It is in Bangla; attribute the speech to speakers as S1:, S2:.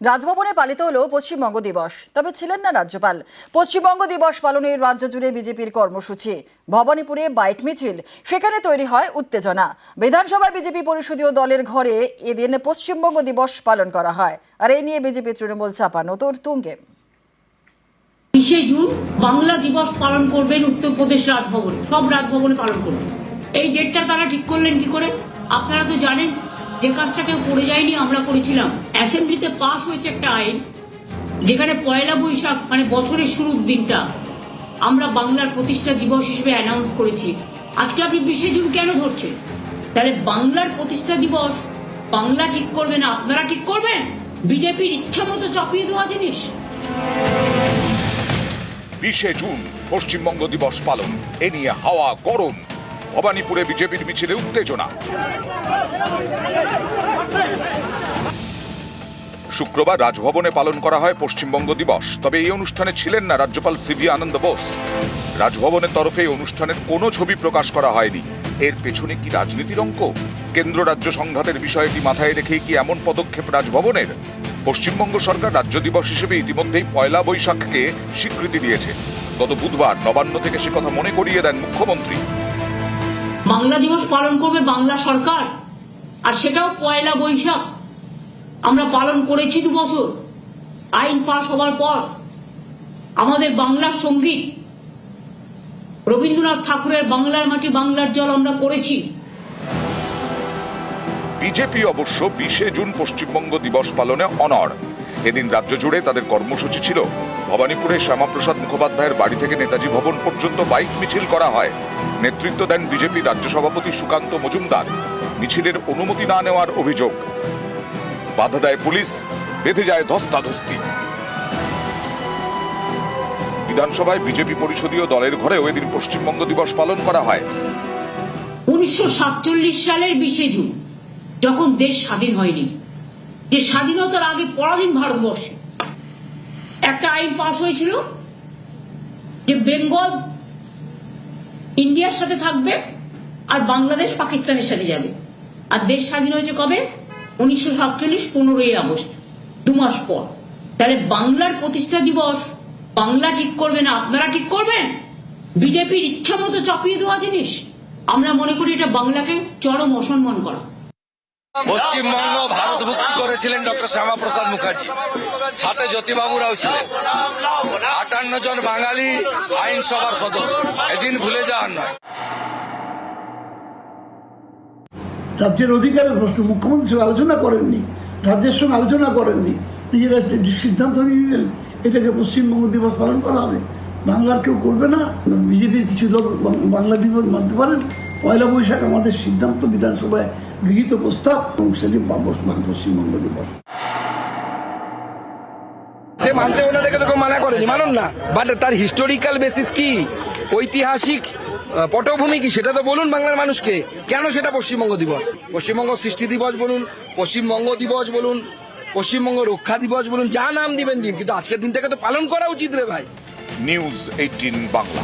S1: রাজভবনে পালিত হলো পশ্চিমবঙ্গ দিবস। তবে ছিলেন না রাজ্যপাল। পশ্চিমবঙ্গ দিবস পালনে রাজ্য জুড়ে বিজেপির কর্মসূচি। ভবানীপুরে বাইক মিছিল। সেখানে তৈরি হয় উত্তেজনা। বিধানসভায় বিজেপি পরিষদীয় দলের ঘরে এদিন পশ্চিমবঙ্গ দিবস পালন করা হয়। আর এই নিয়ে বিজেপি তৃণমূল চাপানো তোর তুঙ্গে
S2: বিশে জুন বাংলা দিবস পালন করবেন উত্তরপ্রদেশ রাজভবনে। সব রাজভবনে পালন করবেন। এই ডেটটা তারা ঠিক করলেন কি করে? আপনারা তো জানেন যে কাজটা কেউ করে যায়নি, আমরা করেছিলাম। অ্যাসেম্বলিতে পাশ হয়েছে একটা আইন, যেখানে পয়লা বৈশাখ মানে বছরের শুরুর দিনটা, আমরা বাংলার প্রতিষ্ঠা দিবস হিসেবে অ্যানাউন্স করেছি। আজকে আপনি বিশে জুন কেন ধরছেন? তাহলে বাংলার প্রতিষ্ঠা দিবস, বাংলা ঠিক করবে না, আপনারা ঠিক করবেন? বিজেপির ইচ্ছা মতো চাপিয়ে দেওয়া জিনিস।
S3: বিশে জুন, পশ্চিমবঙ্গ দিবস পালন, এ নিয়ে হাওয়া গরম। ভবানীপুরে বিজেপির মিছিলে উত্তেজনা। শুক্রবার রাজভবনে পালন করা হয় পশ্চিমবঙ্গ দিবস। তবে এই অনুষ্ঠানে ছিলেন না রাজ্যপাল সিভি আনন্দ বোস। রাজভবনের তরফে এই অনুষ্ঠানের কোনো ছবি প্রকাশ করা হয়নি। এর পেছনে কি রাজনীতির অঙ্ক? কেন্দ্র রাজ্য সংঘাতের বিষয়টি মাথায় রেখেই কি এমন পদক্ষেপ রাজভবনের? পশ্চিমবঙ্গ সরকার রাজ্য দিবস হিসেবে ইতিমধ্যেই পয়লা বৈশাখকে স্বীকৃতি দিয়েছে। গত বুধবার নবান্ন থেকে সে কথা মনে করিয়ে দেন মুখ্যমন্ত্রী।
S2: বাংলা দিবস পালন করবে বাংলা সরকার। আর সেটাও পয়লা বৈশাখ। আমরা পালন করেছি দু বছর। আইন পাশ হওয়ার পর। আমাদের বাংলার সংগীত। রবীন্দ্রনাথ ঠাকুরের বাংলার মাটি বাংলার জল আমরা করেছি।
S3: বিজেপি অবশ্য বিশে জুন পশ্চিমবঙ্গ দিবস পালনে অনড়। এদিন রাজ্য জুড়ে তাদের কর্মসূচি ছিল। ভবানীপুরে শ্যামাপ্রসাদ মুখোপাধ্যায়ের বাড়ি থেকে নেতাজি ভবন পর্যন্ত বাইক মিছিল করা হয়। নেতৃত্ব দেন বিজেপি রাজ্য সভাপতি সুকান্ত মজুমদার। মিছিলের অনুমতি না নেওয়ার অভিযোগ। বাধা দেয় পুলিশ, বেঁধে যায় ধস্তাধস্তি। বিধানসভায় বিজেপি পরিষদীয় দলের ঘরেও এদিন পশ্চিমবঙ্গ দিবস পালন করা হয়।
S2: উনিশশো সাতচল্লিশ সালের বিশে জুন, যখন দেশ স্বাধীন হয়নি। যে স্বাধীনতার আগে পরাধীন ভারতবর্ষে একটা আইন পাশ হয়েছিল যে বেঙ্গল ইন্ডিয়ার সাথে থাকবে আর বাংলাদেশ পাকিস্তানের সাথে যাবে। আর দেশ স্বাধীন হয়েছে কবে? উনিশশো সাতচল্লিশ পনেরোই আগস্ট, দু মাস পর। তাহলে বাংলার প্রতিষ্ঠা দিবস, বাংলা ঠিক করবে না, আপনারা ঠিক করবেন? বিজেপির ইচ্ছা মতো চাপিয়ে দেওয়া জিনিস। আমরা মনে করি এটা বাংলাকে চরম অসম্মান করা।
S4: পশ্চিমবঙ্গ ভারত মুক্তি করেছিলেন ডক্টর শ্যামাপ্রসাদ মুখার্জি। সাথে জ্যোতিবাবুরাও ছিলেন। আটান্ন জন বাঙালি আইনসভার সদস্য। এদিন ভুলে যাওয়ার নয়
S5: রাজ্যের অধিকারের প্রশ্ন মুখ্যমন্ত্রীর সঙ্গে আলোচনা করেননি, রাজ্যের সঙ্গে আলোচনা করেননি, নিজেরা সিদ্ধান্ত নিলেন, এটাকে পশ্চিমবঙ্গ দিবস পালন করা হবে। বাংলার কেউ করবে না, বিজেপির কিছু লোক বাংলা দিবস মানতে পারেন। পয়লা বৈশাখ আমাদের সিদ্ধান্ত বিধানসভায় গৃহীত প্রস্তাব, এবং সেটি পশ্চিমবঙ্গ দিবস।
S6: সে মানতে ওনাদেরকে তো মানা করেনি, মানুন না। বাট তার হিস্টোরিক্যাল বেসিস কি? ঐতিহাসিক পটভূমি কি? সেটা তো বলুন বাংলার মানুষকে। কেন সেটা পশ্চিমবঙ্গ দিবস? পশ্চিমবঙ্গ সৃষ্টি দিবস বলুন, পশ্চিমবঙ্গ দিবস বলুন, পশ্চিমবঙ্গ রক্ষা দিবস বলুন, যা নাম দিবেন দিন। কিন্তু আজকের দিনটাকে তো পালন করা উচিত রে ভাই।
S3: News eighteen Bangla